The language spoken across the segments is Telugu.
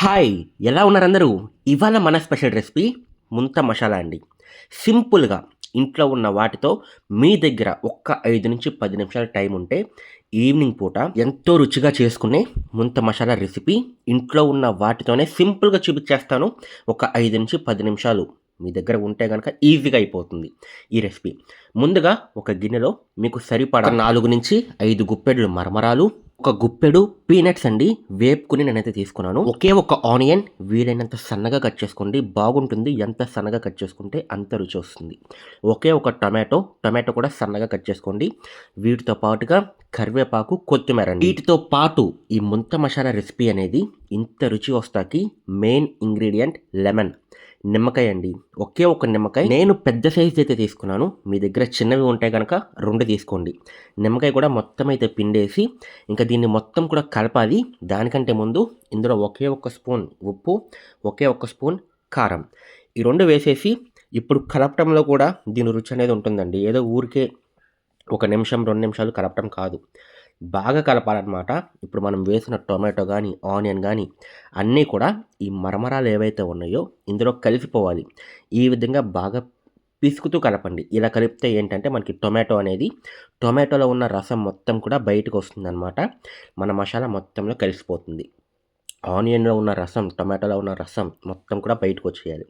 హాయ్ ఎలా ఉన్నారందరూ? ఇవాళ మన స్పెషల్ రెసిపీ ముంత మసాలా అండి. సింపుల్గా ఇంట్లో ఉన్న వాటితో మీ దగ్గర ఒక్క ఐదు నుంచి పది నిమిషాల టైం ఉంటే ఈవినింగ్ పూట ఎంతో రుచిగా చేసుకునే ముంత మసాలా రెసిపీ ఇంట్లో ఉన్న వాటితోనే సింపుల్గా చూపించేస్తాను. ఒక ఐదు నుంచి పది నిమిషాలు మీ దగ్గర ఉంటే కనుక ఈజీగా అయిపోతుంది ఈ రెసిపీ. ముందుగా ఒక గిన్నెలో మీకు సరిపడా నాలుగు నుంచి ఐదు గుప్పెడులు మరమరాలు ఒక గుప్పెడు పీనట్స్ అండి వేపుకుని నేనైతే తీసుకున్నాను. ఒకే ఒక ఆనియన్ వీలైనంత సన్నగా కట్ చేసుకోండి. బాగుంటుంది ఎంత సన్నగా కట్ చేసుకుంటే అంత రుచి వస్తుంది. ఒకే ఒక టమాటో టమాటో కూడా సన్నగా కట్ చేసుకోండి. వీటితో పాటుగా కరివేపాకు కొత్తిమీర అండి. వీటితో పాటు ఈ ముంత మసాలా రెసిపీ అనేది ఇంత రుచి వస్తాకి మెయిన్ ఇంగ్రీడియంట్ లెమన్. నిమ్మకాయ అండి. ఒకే ఒక నిమ్మకాయ నేను పెద్ద సైజ్ అయితే తీసుకున్నాను. మీ దగ్గర చిన్నవి ఉంటే కనుక రెండు తీసుకోండి. నిమ్మకాయ కూడా మొత్తం అయితే పిండేసి ఇంకా దీన్ని మొత్తం కూడా కలపాలి. దానికంటే ముందు ఇందులో ఒకే ఒక స్పూన్ ఉప్పు ఒకే ఒక స్పూన్ కారం. ఈ రెండు వేసేసి ఇప్పుడు కలపటంలో కూడా దీని రుచి అనేది ఉంటుందండి. ఏదో ఊరికే ఒక నిమిషం రెండు నిమిషాలు కలపటం కాదు. బాగా కలపాలన్నమాట. ఇప్పుడు మనం వేసిన టొమాటో కానీ ఆనియన్ కానీ అన్నీ కూడా ఈ మరమరాలు ఏవైతే ఉన్నాయో ఇందులో కలిసిపోవాలి. ఈ విధంగా బాగా పిసుకుతూ కలపండి. ఇలా కలిపితే ఏంటంటే మనకి టొమాటో అనేది టొమాటోలో ఉన్న రసం మొత్తం కూడా బయటకు వస్తుందన్నమాట. మన మసాలా మొత్తంలో కలిసిపోతుంది. ఆనియన్లో ఉన్న రసం టొమాటోలో ఉన్న రసం మొత్తం కూడా బయటకు వచ్చేయాలి.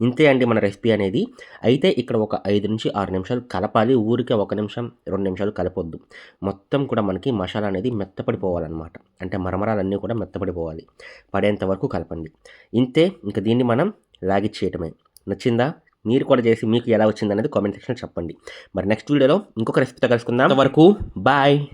ఇంతే అండి మన రెసిపీ అనేది. అయితే ఇక్కడ ఒక ఐదు నుంచి ఆరు నిమిషాలు కలపాలి. ఊరికే ఒక నిమిషం రెండు నిమిషాలు కలపొద్దు. మొత్తం కూడా మనకి మసాలా అనేది మెత్తపడిపోవాలన్నమాట. అంటే మరమరాలన్నీ కూడా మెత్తపడిపోవాలి. పడేంత వరకు కలపండి. ఇంతే ఇంకా దీన్ని మనం లాగిచ్చేయటమే నచ్చిందా? మీరు కూడా చేసి మీకు ఎలా వచ్చిందనేది కామెంట్ సెక్షన్ చెప్పండి. మరి నెక్స్ట్ వీడియోలో ఇంకొక రెసిపీతో కలుసుకుందాం. వరకు బాయ్.